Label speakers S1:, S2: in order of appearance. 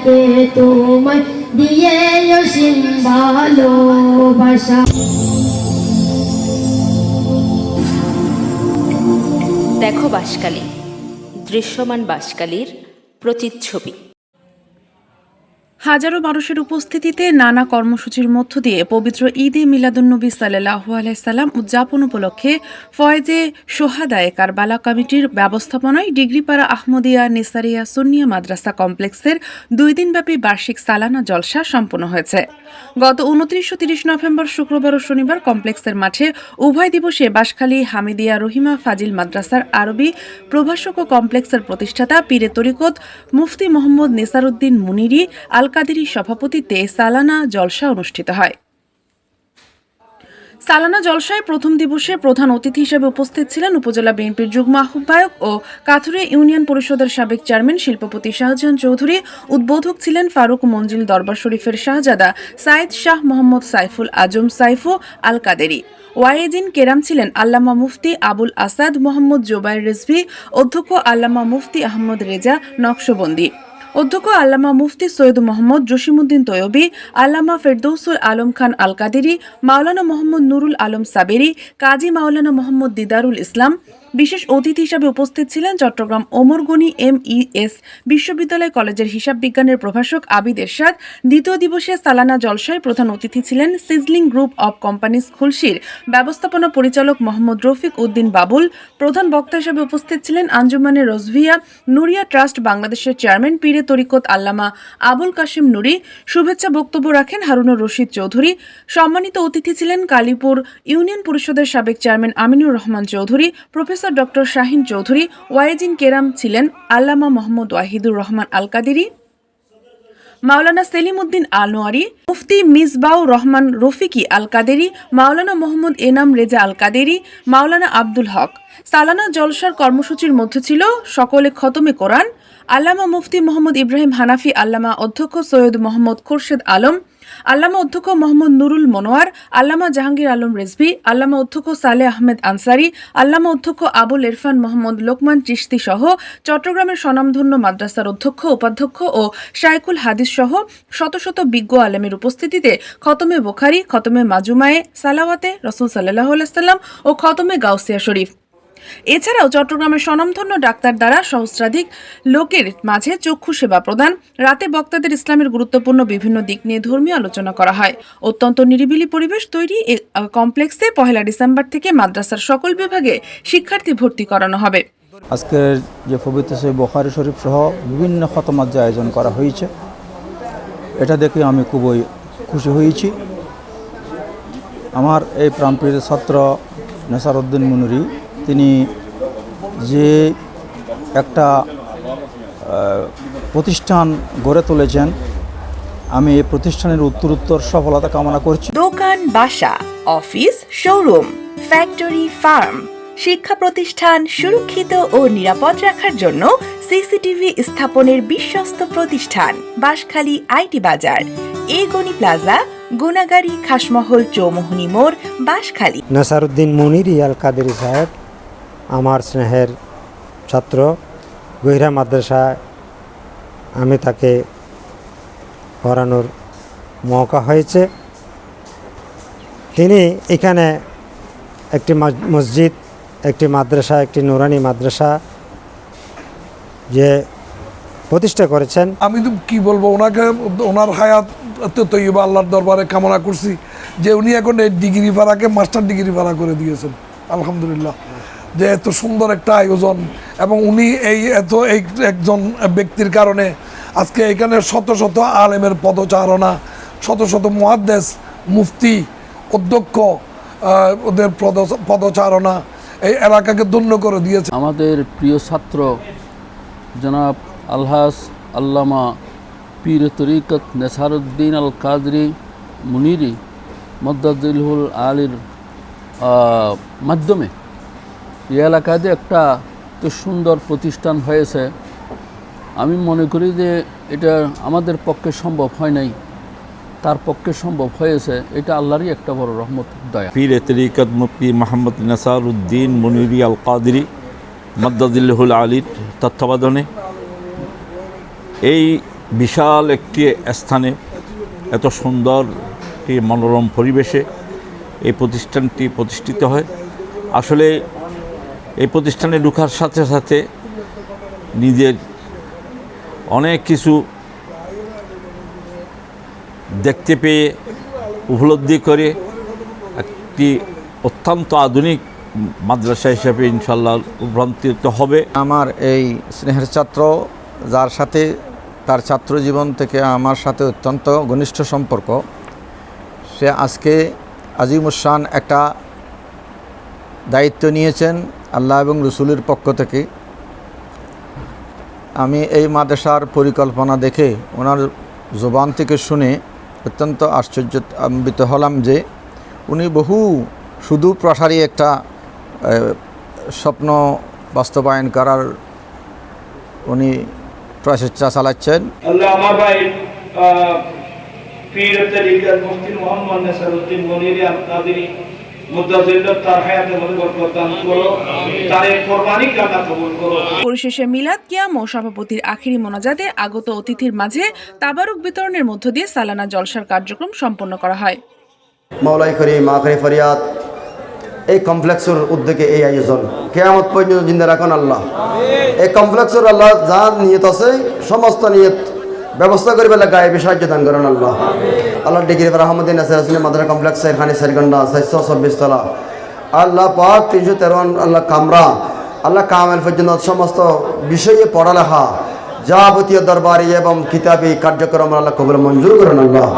S1: ডাকে তোমায় দিয়ে অসীম ভালোবাসা।
S2: দেখো বাসকালী দৃশ্যমান বাসকালীর প্রতিচ্ছবি।
S3: হাজারো মানুষের উপস্থিতিতে নানা কর্মসূচির মধ্য দিয়ে পবিত্র ঈদে মিলাদুন্নবী সাল্লাহ আলাইসাল্লাম উদযাপন উপলক্ষে ফয়েজে সোহাদায় কারবালা কমিটির ব্যবস্থাপনায় ডিগ্রিপাড়া আহমদিয়া নিসারিয়া সুন্নিয়া মাদ্রাসা কমপ্লেক্সের দুই দিনব্যাপী বার্ষিক সালানা জলসা সম্পন্ন হয়েছে। গত উনত্রিশ তিরিশ নভেম্বর শুক্রবার ও শনিবার কমপ্লেক্সের মাঠে উভয় দিবসে বাসখালী হামিদিয়া, রহিমা, ফাজিল মাদ্রাসার আরবি প্রভাষক ও কমপ্লেক্সের প্রতিষ্ঠাতা পীরে তরিকত মুফতি মোহাম্মদ নেসারুদ্দিন মুনিরি, আল কাদেরির সভাপতিত্বে সালানা জলসা অনুষ্ঠিত হয়। সালানা জলসায় প্রথম দিবসে প্রধান অতিথি হিসেবে উপস্থিত ছিলেন উপজেলা বিএনপির যুগ্ম আহ্বায়ক ও কাথুরে ইউনিয়ন পরিষদের সাবেক চেয়ারম্যান শিল্পপতি শাহজাহান চৌধুরী, উদ্বোধক ছিলেন ফারুক মঞ্জিল দরবার শরীফের শাহজাদা সাইদ শাহ মোহাম্মদ সাইফুল আজম সাইফু আল কাদেরি ওয়াইজিন কেরাম ছিলেন আল্লামা মুফতি আবুল আসাদ মোহাম্মদ জোবাইর রিজভি, অধ্যক্ষ আল্লামা মুফতি আহমদ রেজা নকশবন্দি। অধ্যক্ষ আল্লামা মুফতি সৈয়দ মোহাম্মদ জসিমুদ্দিন তৈয়বী, আল্লামা ফেরদৌসুল আলম খান আল কাদেরি মাওলানা মোহাম্মদ নুরুল আলম সাবেরি, কাজী মাওলানা মোহাম্মদ দিদারুল ইসলাম বিশেষ অতিথি হিসাবে উপস্থিত ছিলেন চট্টগ্রাম ওমরগনি এম ই এস বিশ্ববিদ্যালয় কলেজের হিসাব বিজ্ঞানের প্রভাষক আবিদ এরশাদ। দ্বিতীয় দিবসে সালানা জলসায় প্রধান অতিথি ছিলেন সিজলিং গ্রুপ অব কোম্পানিজ খুলশির ব্যবস্থাপনা পরিচালক মোহাম্মদ রফিক উদ্দিন বাবুল। প্রধান বক্তা হিসেবে উপস্থিত ছিলেন আঞ্জুমানের রজভিয়া, নুরিয়া ট্রাস্ট বাংলাদেশের চেয়ারম্যান পীরে তরিকত আল্লামা আবুল কাশিম নুরি। শুভেচ্ছা বক্তব্য রাখেন হারুনুর রশিদ চৌধুরী। সম্মানিত অতিথি ছিলেন কালীপুর ইউনিয়ন পরিষদের সাবেক chairman Aminur Rahman Chowdhury, professor doctor Shahin Chowdhury, ওয়াইজিন কেরাম ছিলেন আল্লামা মোহাম্মদ ওয়াহিদুর রহমান আল কাদেরি মাওলানা সেলিম উদ্দিন আনোয়ারি মুফতি মিসবাউ রহমান রফিকি আল কাদেরি মাওলানা মোহাম্মদ এনাম রেজা আল কাদেরি মাওলানা আব্দুল হক। সালানা জলসার কর্মসূচির মধ্যে ছিল সকলে খতমে কোরআন। আল্লামা মুফতি মোহাম্মদ ইব্রাহিম হানাফি, আল্লামা অধ্যক্ষ সৈয়দ মোহাম্মদ খুরশেদ আলম, আল্লামা অধ্যক্ষ মোহাম্মদ নুরুল মনোয়ার, আল্লামা জাহাঙ্গীর আলম রেজভি, আল্লামা অধ্যক্ষ সালে আহমেদ আনসারি, আল্লামা অধ্যক্ষ আবুল ইরফান মোহাম্মদ লোকমান চিশতি সহ চট্টগ্রামের স্বনামধন্য মাদ্রাসার অধ্যক্ষ, উপাধ্যক্ষ ও শাইকুল হাদিস সহ শত শত বিজ্ঞ আলেমের উপস্থিতিতে খতমে বোখারি, খতমে মাজুমায়ে সালাওয়াতে রসুল সাল্লাহ সাল্লাম ও খতমে গাউসিয়া শরীফ। এছাড়াও চট্টগ্রামের স্বনামধন্য ডাক্তার দ্বারা সহস্রাধিক লোকের মাঝে চক্ষু সেবা প্রদান, রাতে বক্তাদের ইসলামের গুরুত্বপূর্ণ বিভিন্ন দিক নিয়ে ধর্মীয় আলোচনা করা হয়। অত্যন্ত নিরিবিলি পরিবেশ তৈরি কমপ্লেক্সে পহেলা ডিসেম্বর থেকে মাদ্রাসার সকল বিভাগে শিক্ষার্থী ভর্তি করানো হবে।
S4: আজকের যে পবিত্র সেই বখারি শরীফ সহ বিভিন্ন খতমাত যে আয়োজন করা হয়েছে, এটা দেখে আমি খুবই খুশি হয়েছি। আমার এই প্রাণপ্রিয় ছাত্র নেসারউদ্দিন মুনুরি তিনি যে একটা প্রতিষ্ঠান গড়ে তুলেছেন আমি এই প্রতিষ্ঠানের উত্তরোত্তর সফলতা কামনা করছি।
S5: দোকান বাসা অফিস শোরুম ফ্যাক্টরি ফার্ম শিক্ষা প্রতিষ্ঠান সুরক্ষিত ও নিরাপদ রাখার জন্য সিসিটিভি স্থাপনের বিশ্বস্ত প্রতিষ্ঠান Banshkhali IT Bazar A Goni plaza Gunagari Khasmahal Chowmohani মোড় বাঁশখালী।
S6: নাসারুদ্দিন মনির ইয়াল কাদের সাহেব আমার স্নেহের ছাত্র গহিরা মাদ্রাসায় আমি তাকে পড়ানোর মৌকা হয়েছে। তিনি এখানে একটি মস- মসজিদ, একটি মাদ্রাসা, একটি নুরানি মাদ্রাসা যে প্রতিষ্ঠা করেছেন।
S7: আমি তো কি বলব, ওনাকে, ওনার হায়াত তৈব আল্লাহর দরবারে কামনা করছি যে উনি এখন এই ডিগ্রি ভাড়াকে, মাস্টার ডিগ্রি ভাড়া করে দিয়েছেন। আলহামদুলিল্লাহ। যে এত সুন্দর একটা আয়োজন এবং উনি এই এত এই একজন ব্যক্তির কারণে আজকে এখানে শত শত আলেমের পদচারণা, শত শত মহাদ্দেশ মুফতি, অধ্যক্ষ ওদের পদ- পদচারণা এই এলাকাকে ধন্য করে দিয়েছে।
S8: আমাদের প্রিয় ছাত্র জনাব আলহাস আল্লামা পীর তরিকত নেসারুদ্দিন আল কাদরি মুনিরি মদ্দাদুল আলীর মাধ্যমে এই এলাকাতে একটা তো সুন্দর প্রতিষ্ঠান হয়েছে, আমি মনে করি যে এটা আমাদের পক্ষে সম্ভব হয় নাই। তার পক্ষে সম্ভব হয়েছে, এটা আল্লাহরই একটা বড় রহমত, দয়া।
S9: পীর তরিকত মুফতি মোহাম্মদ নাসার উদ্দিন মনিরি আল কাদিরি মদ্দাদিল্লাহুল আলীর তত্ত্বাবধানে। এই বিশাল একটি স্থানে, এত সুন্দর একটি মনোরম পরিবেশে এই প্রতিষ্ঠানটি প্রতিষ্ঠিত হয়। আসলে এই প্রতিষ্ঠানে ঢুকার সাথে সাথে নিজের অনেক কিছু দেখতে পেয়ে, উপলব্ধি করে একটি অত্যন্ত আধুনিক মাদ্রাসা হিসাবে ইনশাল্লাহ রূপান্তরিত হবে।
S10: আমার এই স্নেহের ছাত্র, যার সাথে তার ছাত্র জীবন থেকে আমার সাথে অত্যন্ত ঘনিষ্ঠ সম্পর্ক, সে আজকে আজিমুসান একটা দায়িত্ব নিয়েছেন। আল্লাহ এবং রসুলের পক্ষ থেকে আমি এই মাদ্রাসার পরিকল্পনা দেখে ওনার জবান থেকে শুনে অত্যন্ত আশ্চর্যান্বিত হলাম যে উনি বহু শুধু প্রসারী একটা স্বপ্ন বাস্তবায়ন করার উনি প্রচেষ্টা চালাচ্ছেন।
S11: মোহাম্মদ নাসিরউদ্দিন আল
S3: পরিশেষে মিলাদ কিয়াম ও সভাপতির আখিরি মোনাজাতে আগত অতিথির মাঝে তাবারুক বিতরণের মধ্য দিয়ে সালানা জলসার কার্যক্রম সম্পন্ন করা হয়।
S12: মাওলাই করি মা করি ফরিয়াদ এই কমপ্লেক্সের উদ্যোগে এই আয়োজন। কেয়ামত পর্যন্ত জিন্দা রাখুন আল্লাহ। এই কমপ্লেক্সের আল্লাহ যা নিয়ত আছে সমস্ত নিয়ত ব্যবস্থা করিবে গায়ে সাহায্য দান করেন আল্লাহ। আল্লাহ ডিগ্রি রহমদিন আসলে মাদ্রা কমপ্লেক্স এখানে সেরগন্ডা সাতশো চব্বিশ তলা। আল্লাহ পাক তিনশো তেরো আল্লাহ কামরা আল্লাহ কামেল পর্যন্ত সমস্ত বিষয়ে পড়ালেখা যাবতীয় দরবারি এবং কিতাবি কার্যক্রম আল্লাহ কবুল মঞ্জুর করেন আল্লাহ।